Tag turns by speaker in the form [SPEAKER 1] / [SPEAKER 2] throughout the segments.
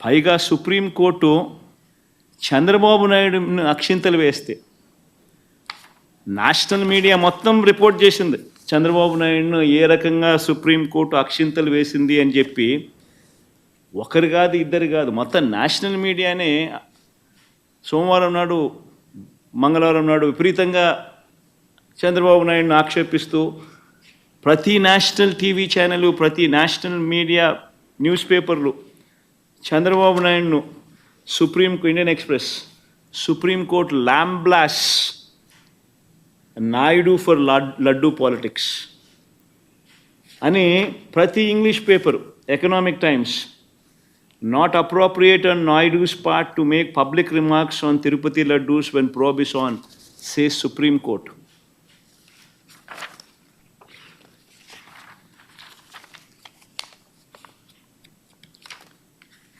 [SPEAKER 1] పైగా సుప్రీంకోర్టు చంద్రబాబు నాయుడుని అక్షింతలు వేస్తే నేషనల్ మీడియా మొత్తం రిపోర్ట్ చేసింది చంద్రబాబు నాయుడును ఏ రకంగా సుప్రీంకోర్టు అక్షింతలు వేసింది అని చెప్పి ఒకరు కాదు ఇద్దరు కాదు మొత్తం నేషనల్ మీడియానే సోమవారం నాడు మంగళవారం నాడు విపరీతంగా చంద్రబాబు నాయుడును ఆక్షేపిస్తూ ప్రతి నేషనల్ టీవీ ఛానల్ ప్రతి నేషనల్ మీడియా న్యూస్ పేపర్లు Chandrababu నాయుడును Supreme Indian Express Supreme Court lambasts Naidu for laddu politics అని ప్రతి English paper Economic Times not appropriate on Naidu's part to make public remarks on Tirupati laddoos when probe is on says Supreme Court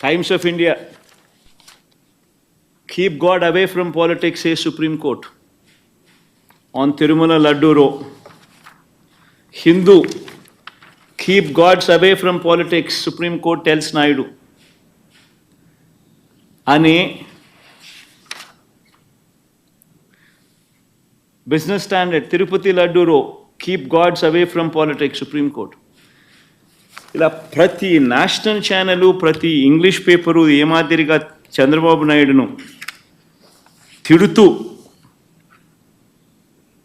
[SPEAKER 1] Times of India. Keep God away from politics, says Supreme Court. On Tirumala Laddu Row. Hindu. Keep gods away from politics, Supreme Court tells Naidu. Ani. Business standard, Tirupati Laddu Row. Keep gods away from politics, Supreme Court. ఇలా ప్రతి national channel ప్రతి English paper ఏ మాదిరిగా చంద్రబాబు నాయుడును తిడుతూ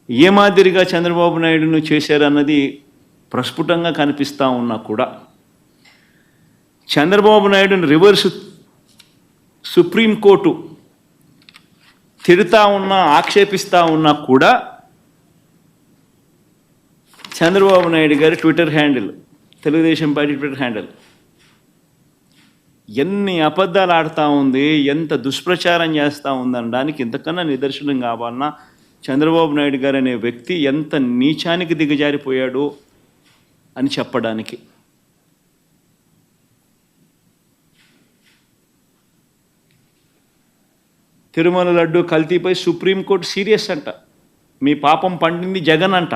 [SPEAKER 1] ఏ మాదిరిగా చంద్రబాబు నాయుడును చేశారన్నది ప్రస్ఫుటంగా కనిపిస్తూ ఉన్నా కూడా చంద్రబాబు నాయుడును రివర్స్ సుప్రీంకోర్టు తిడుతూ ఉన్నా ఆక్షేపిస్తూ ఉన్నా కూడా చంద్రబాబు నాయుడు గారి Twitter handle Telugu Desam party Twitter handle. ఎన్ని అబద్ధాలు ఆడుతూ ఉంది ఎంత దుష్ప్రచారం చేస్తూ ఉందనడానికి ఇంతకన్నా నిదర్శనం కావాలన్నా చంద్రబాబు నాయుడు గారు అనే వ్యక్తి ఎంత నీచానికి దిగజారిపోయాడు అని చెప్పడానికి. తిరుమల లడ్డు కల్తీపై సుప్రీంకోర్టు సీరియస్ అంట. మీ పాపం పండింది జగన్ అంట.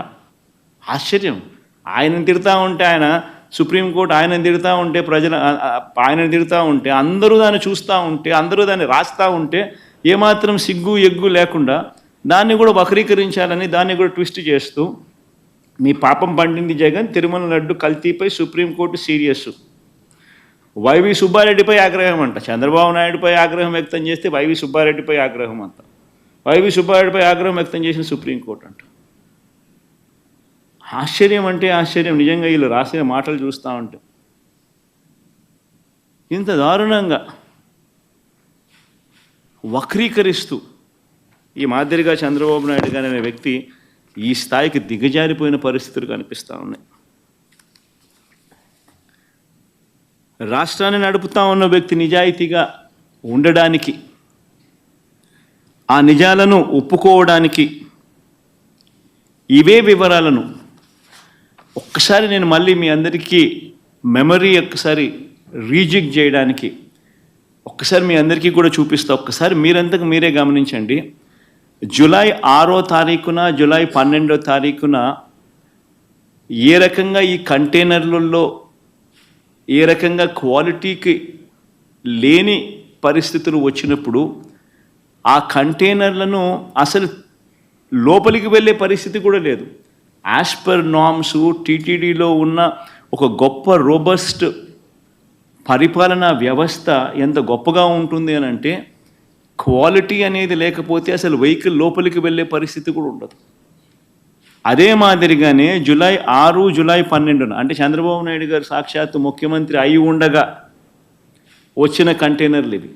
[SPEAKER 1] ఆశ్చర్యం. ఆయన తిడతా ఉంటే ఆయన సుప్రీంకోర్టు ఆయన తిడుతూ ఉంటే ప్రజల ఆయన తిడుతూ ఉంటే అందరూ దాన్ని చూస్తూ ఉంటే అందరూ దాన్ని రాస్తూ ఉంటే ఏమాత్రం సిగ్గు ఎగ్గు లేకుండా దాన్ని కూడా వక్రీకరించాలని దాన్ని కూడా ట్విస్ట్ చేస్తూ మీ పాపం పండింది Jagan Tirumala laddu కల్తీపై Supreme Court serious. Y V సుబ్బారెడ్డిపై ఆగ్రహం అంట. చంద్రబాబు నాయుడుపై ఆగ్రహం వ్యక్తం చేస్తే వైవి సుబ్బారెడ్డిపై ఆగ్రహం అంట. వైవి సుబ్బారెడ్డిపై ఆగ్రహం వ్యక్తం చేసిన సుప్రీంకోర్టు అంట. ఆశ్చర్యం అంటే ఆశ్చర్యం. నిజంగా వీళ్ళు రాసిన మాటలు చూస్తూ ఉంటే. ఇంత దారుణంగా వక్రీకరిస్తూ ఈ మాదిరిగా చంద్రబాబు నాయుడు గారు అనే వ్యక్తి ఈ స్థాయికి దిగజారిపోయిన పరిస్థితులు కనిపిస్తూ ఉన్నాయి. రాష్ట్రాన్ని నడుపుతా ఉన్న వ్యక్తి నిజాయితీగా ఉండడానికి ఆ నిజాలను ఒప్పుకోవడానికి ఇవే వివరాలను ఒక్కసారి నేను మళ్ళీ మీ అందరికీ మెమరీ ఒక్కసారి రీజిక్ చేయడానికి ఒక్కసారి మీ అందరికీ కూడా చూపిస్తా. ఒక్కసారి మీరంతకు మీరే గమనించండి. జూలై ఆరో తారీఖున జూలై పన్నెండో తారీఖున ఏ రకంగా ఈ కంటైనర్లలో ఏ రకంగా క్వాలిటీకి లేని పరిస్థితులు వచ్చినప్పుడు ఆ కంటైనర్లను అసలు లోపలికి వెళ్ళే పరిస్థితి కూడా లేదు. యాజ్ పర్ నామ్స్ టీటీడీలో ఉన్న ఒక గొప్ప రోబస్ట్ పరిపాలనా వ్యవస్థ ఎంత గొప్పగా ఉంటుంది అని అంటే క్వాలిటీ అనేది లేకపోతే అసలు వెహికల్ లోపలికి వెళ్ళే పరిస్థితి కూడా ఉండదు. అదే మాదిరిగానే జులై ఆరు జులై పన్నెండున అంటే చంద్రబాబు నాయుడు గారు సాక్షాత్తు ముఖ్యమంత్రి అయి ఉండగా వచ్చిన కంటైనర్లు ఇవి.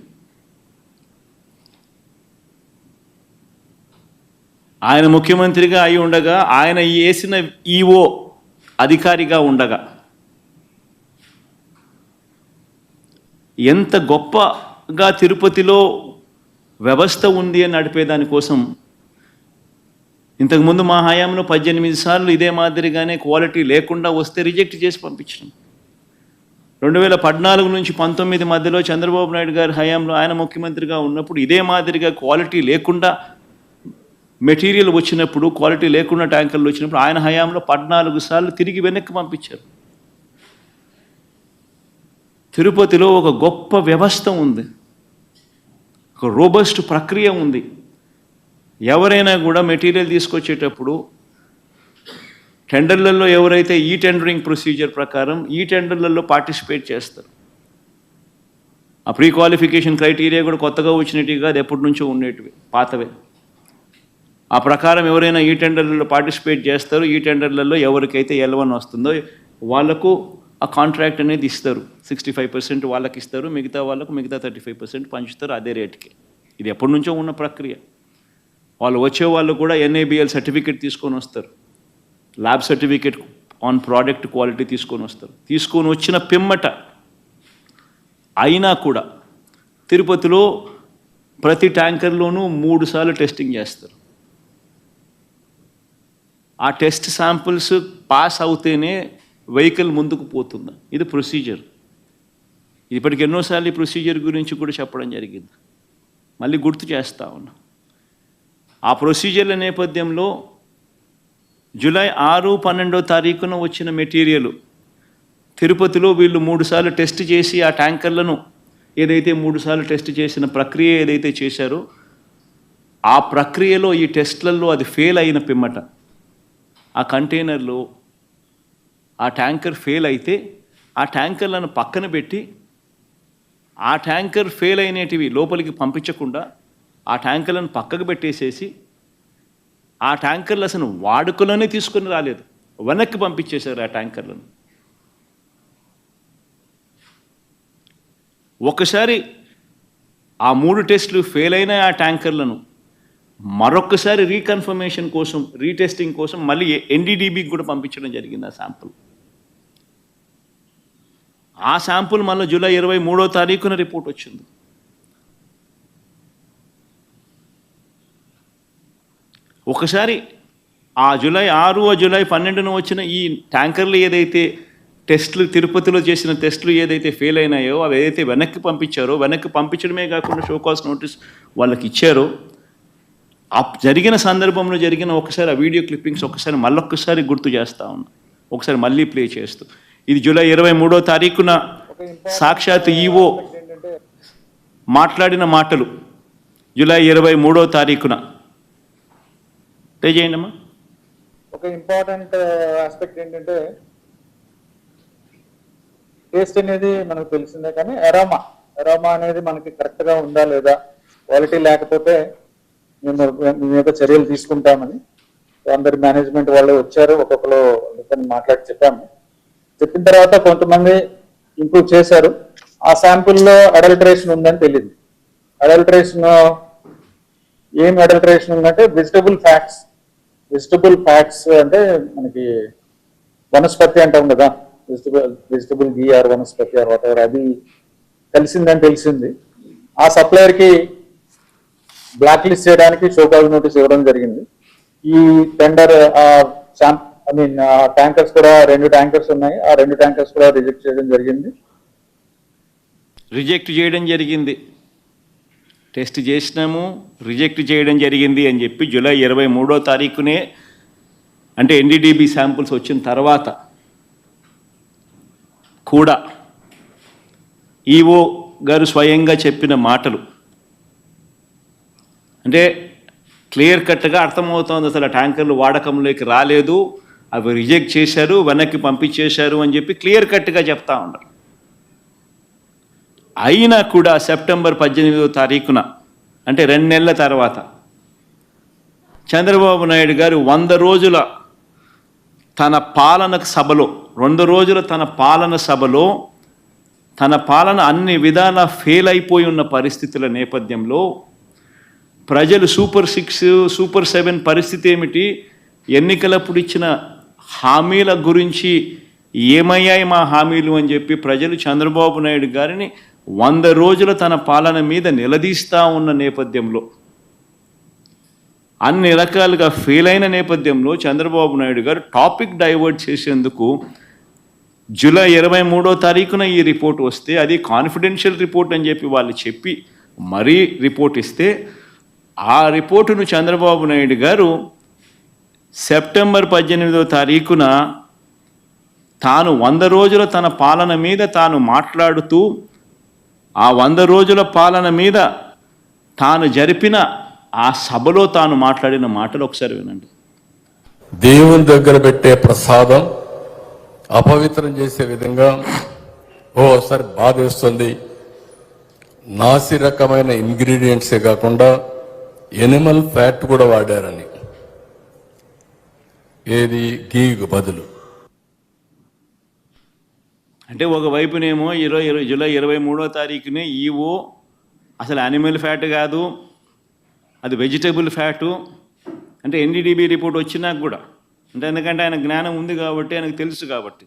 [SPEAKER 1] ఆయన ముఖ్యమంత్రిగా అయి ఉండగా ఆయన వేసిన ఈఓ అధికారిగా ఉండగా ఎంత గొప్పగా తిరుపతిలో వ్యవస్థ ఉంది అని నడిపేదానికోసం ఇంతకుముందు మా హయాంలో పద్దెనిమిది సార్లు ఇదే మాదిరిగానే క్వాలిటీ లేకుండా వస్తే రిజెక్ట్ చేసి పంపించడం. రెండు వేల పద్నాలుగు నుంచి పంతొమ్మిది మధ్యలో చంద్రబాబు నాయుడు గారి హయాంలో ఆయన ముఖ్యమంత్రిగా ఉన్నప్పుడు ఇదే మాదిరిగా క్వాలిటీ లేకుండా మెటీరియల్ వచ్చినప్పుడు క్వాలిటీ లేకుండా ట్యాంకర్లు వచ్చినప్పుడు ఆయన హయాంలో పద్నాలుగు సార్లు తిరిగి వెనక్కి పంపించారు. తిరుపతిలో ఒక గొప్ప వ్యవస్థ ఉంది. ఒక రోబస్ట్ ప్రక్రియ ఉంది. ఎవరైనా కూడా మెటీరియల్ తీసుకొచ్చేటప్పుడు టెండర్లలో ఎవరైతే ఈ టెండరింగ్ ప్రొసీజర్ ప్రకారం ఈ టెండర్లలో పార్టిసిపేట్ చేస్తారు. ఆ ప్రీ క్వాలిఫికేషన్ క్రైటీరియా కూడా కొత్తగా వచ్చినట్టుగా అది ఎప్పటి నుంచో ఉండేటివి పాతవే. ఆ ప్రకారం ఎవరైనా ఈ టెండర్లలో పార్టిసిపేట్ చేస్తారో ఈ టెండర్లలో ఎవరికైతే ఎల్వన్ వస్తుందో వాళ్ళకు ఆ కాంట్రాక్ట్ అనేది ఇస్తారు. సిక్స్టీ ఫైవ్ పర్సెంట్ వాళ్ళకి ఇస్తారు మిగతా వాళ్ళకు మిగతా థర్టీ ఫైవ్ పర్సెంట్ పంచుతారు అదే రేట్కి. ఇది ఎప్పటి నుంచో ఉన్న ప్రక్రియ. వాళ్ళు వచ్చే వాళ్ళు కూడా ఎన్ఏబిఎల్ సర్టిఫికేట్ తీసుకొని వస్తారు. Lab certificate on product quality తీసుకొని వస్తారు. తీసుకొని వచ్చిన పిమ్మట అయినా కూడా తిరుపతిలో ప్రతి ట్యాంకర్లోనూ మూడు సార్లు టెస్టింగ్ చేస్తారు. ఆ టెస్ట్ శాంపుల్స్ పాస్ అవుతేనే వెహికల్ ముందుకు పోతుంది? ఇది ప్రొసీజర్. ఇప్పటికి ఎన్నోసార్లు ఈ ప్రొసీజర్ గురించి కూడా చెప్పడం జరిగింది. మళ్ళీ గుర్తు చేస్తా ఉన్నా. ఆ ప్రొసీజర్ల నేపథ్యంలో జూలై ఆరు పన్నెండో తారీఖున వచ్చిన మెటీరియల్ తిరుపతిలో వీళ్ళు మూడుసార్లు టెస్ట్ చేసి ఆ ట్యాంకర్లను ఏదైతే మూడుసార్లు టెస్ట్ చేసిన ప్రక్రియ ఏదైతే చేశారో ఆ ప్రక్రియలో ఈ టెస్ట్లలో అది ఫెయిల్ అయిన పిమ్మట. ఆ కంటైనర్లో ఆ ట్యాంకర్ ఫెయిల్ అయితే ఆ ట్యాంకర్లను పక్కన పెట్టి ఆ ట్యాంకర్ ఫెయిల్ అయినటివి లోపలికి పంపించకుండా ఆ ట్యాంకర్లను పక్కకు పెట్టేసేసి ఆ ట్యాంకర్లు అసలు వాడుకలోనే తీసుకొని రాలేదు. వెనక్కి పంపించేశారు ఆ ట్యాంకర్లను. ఒకసారి ఆ మూడు టెస్టులు ఫెయిల్ అయిన ఆ ట్యాంకర్లను మరొకసారి రీకన్ఫర్మేషన్ కోసం రీటెస్టింగ్ కోసం మళ్ళీ ఎన్డీడీబీకి కూడా పంపించడం జరిగింది ఆ శాంపుల్ ఆ శాంపుల్ మళ్ళీ జూలై ఇరవై మూడో తారీఖున రిపోర్ట్ వచ్చింది. ఒకసారి ఆ జూలై ఆరు జూలై పన్నెండున వచ్చిన ఈ ట్యాంకర్లు ఏదైతే టెస్టులు తిరుపతిలో చేసిన టెస్టులు ఏదైతే ఫెయిల్ అయినాయో అవి ఏదైతే వెనక్కి పంపించారో వెనక్కి పంపించడమే కాకుండా షోకాస్ నోటీస్ వాళ్ళకి ఇచ్చారో ఆ జరిగిన సందర్భంలో జరిగిన ఒకసారి ఆ వీడియో క్లిప్పింగ్స్ ఒకసారి మళ్ళొక్కసారి గుర్తు చేస్తా ఉన్నా. ఒకసారి మళ్ళీ ప్లే చేస్తూ. ఇది జూలై ఇరవై మూడో తారీఖున సాక్షాత్ ఈవో మాట్లాడిన మాటలు జూలై ఇరవై మూడో తారీఖున. ప్లే చేయండి అమ్మా
[SPEAKER 2] ఒక ఇంపార్టెంట్ ఆస్పెక్ట్ ఏంటంటే టేస్ట్ అనేది మనకు తెలిసిందే కానీ ఎరామా ఎరామా అనేది మనకి కరెక్ట్గా ఉందా లేదా? క్వాలిటీ లేకపోతే మేము మీ యొక్క చర్యలు తీసుకుంటామని అందరి మేనేజ్మెంట్ వాళ్ళు వచ్చారు ఒక్కొక్కరు వాళ్ళతో మాట్లాడి చెప్పాము. చెప్పిన తర్వాత కొంతమంది ఇంప్రూవ్ చేశారు. ఆ శాంపుల్లో అడల్టరేషన్ ఉందని తెలియదు. అడల్టరేషన్ ఏం అడల్టరేషన్ ఉందంటే వెజిటబుల్ ఫ్యాట్స్ వెజిటబుల్ ఫ్యాట్స్ అంటే మనకి వనస్పతి అంటాం కదా vegetable vegetable ghee or vanaspati or whatever అది కలిసిందని తెలిసింది. ఆ సప్లయర్కి బ్లాక్ లిస్ట్ చేయడానికి షోకాజ్ నోటీస్ ఇవ్వడం జరిగింది. ఈ టెండర్ ఐ మీన్ ట్యాంకర్స్ కూడా రెండు ట్యాంకర్స్ ఉన్నాయి. ఆ రెండు ట్యాంకర్స్ కూడా రిజెక్ట్ చేయడం జరిగింది.
[SPEAKER 1] రిజెక్ట్ చేయడం జరిగింది. టెస్ట్ చేసినాము రిజెక్ట్ చేయడం జరిగింది అని చెప్పి జూలై ఇరవై మూడో తారీఖునే అంటే ఎన్డీడీబీ శాంపుల్స్ వచ్చిన తర్వాత కూడా ఈఓ గారు స్వయంగా చెప్పిన మాటలు అంటే క్లియర్ కట్గా అర్థమవుతోంది అసలు ట్యాంకర్లు వాడకంలోకి రాలేదు అవి రిజెక్ట్ చేశారు వెనక్కి పంపించేశారు అని చెప్పి క్లియర్ కట్గా చెప్తా ఉన్నారు. అయినా కూడా సెప్టెంబర్ పద్దెనిమిదో తారీఖున అంటే రెండు నెలల తర్వాత చంద్రబాబు నాయుడు గారు వంద రోజుల తన పాలన సభలో రెండు రోజుల తన పాలన సభలో తన పాలన అన్ని విధాన ఫెయిల్ అయిపోయి ఉన్న పరిస్థితుల నేపథ్యంలో ప్రజలు సూపర్ సిక్స్ సూపర్ సెవెన్ పరిస్థితి ఏమిటి? ఎన్నికలప్పుడు ఇచ్చిన హామీల గురించి ఏమయ్యాయి మా హామీలు అని చెప్పి ప్రజలు చంద్రబాబు నాయుడు గారిని వంద రోజుల తన పాలన మీద నిలదీస్తా ఉన్న నేపథ్యంలో అన్ని రకాలుగా ఫెయిల్ అయిన నేపథ్యంలో చంద్రబాబు నాయుడు గారు టాపిక్ డైవర్ట్ చేసేందుకు జూలై ఇరవై మూడో తారీఖున ఈ రిపోర్ట్ వస్తే అది కాన్ఫిడెన్షియల్ రిపోర్ట్ అని చెప్పి వాళ్ళు చెప్పి మరీ రిపోర్ట్ ఇస్తే ఆ రిపోర్టును చంద్రబాబు నాయుడు గారు సెప్టెంబర్ పద్దెనిమిదో తారీఖున తాను వంద రోజుల తన పాలన మీద తాను మాట్లాడుతూ ఆ వంద రోజుల పాలన మీద తాను జరిపిన ఆ సభలో తాను మాట్లాడిన మాటలు ఒకసారి వినండి.
[SPEAKER 3] దేవుని దగ్గర పెట్టే ప్రసాదం అపవిత్రం చేసే విధంగా ఓసారి బాధేస్తుంది. నాసి రకమైన ఇంగ్రీడియంట్సే కాకుండా ఎనిమల్ ఫ్యాట్ కూడా వాడారని. ఏది? గీకు బదులు.
[SPEAKER 1] అంటే ఒకవైపునేమో ఇరవై ఇరవై జూలై ఇరవై మూడో తారీఖునే ఈవో అసలు యానిమల్ ఫ్యాట్ కాదు అది వెజిటేబుల్ ఫ్యాటు. అంటే ఎన్డీడీబీ రిపోర్ట్ వచ్చినాక కూడా. అంటే ఎందుకంటే ఆయన జ్ఞానం ఉంది కాబట్టి ఆయనకు తెలుసు కాబట్టి.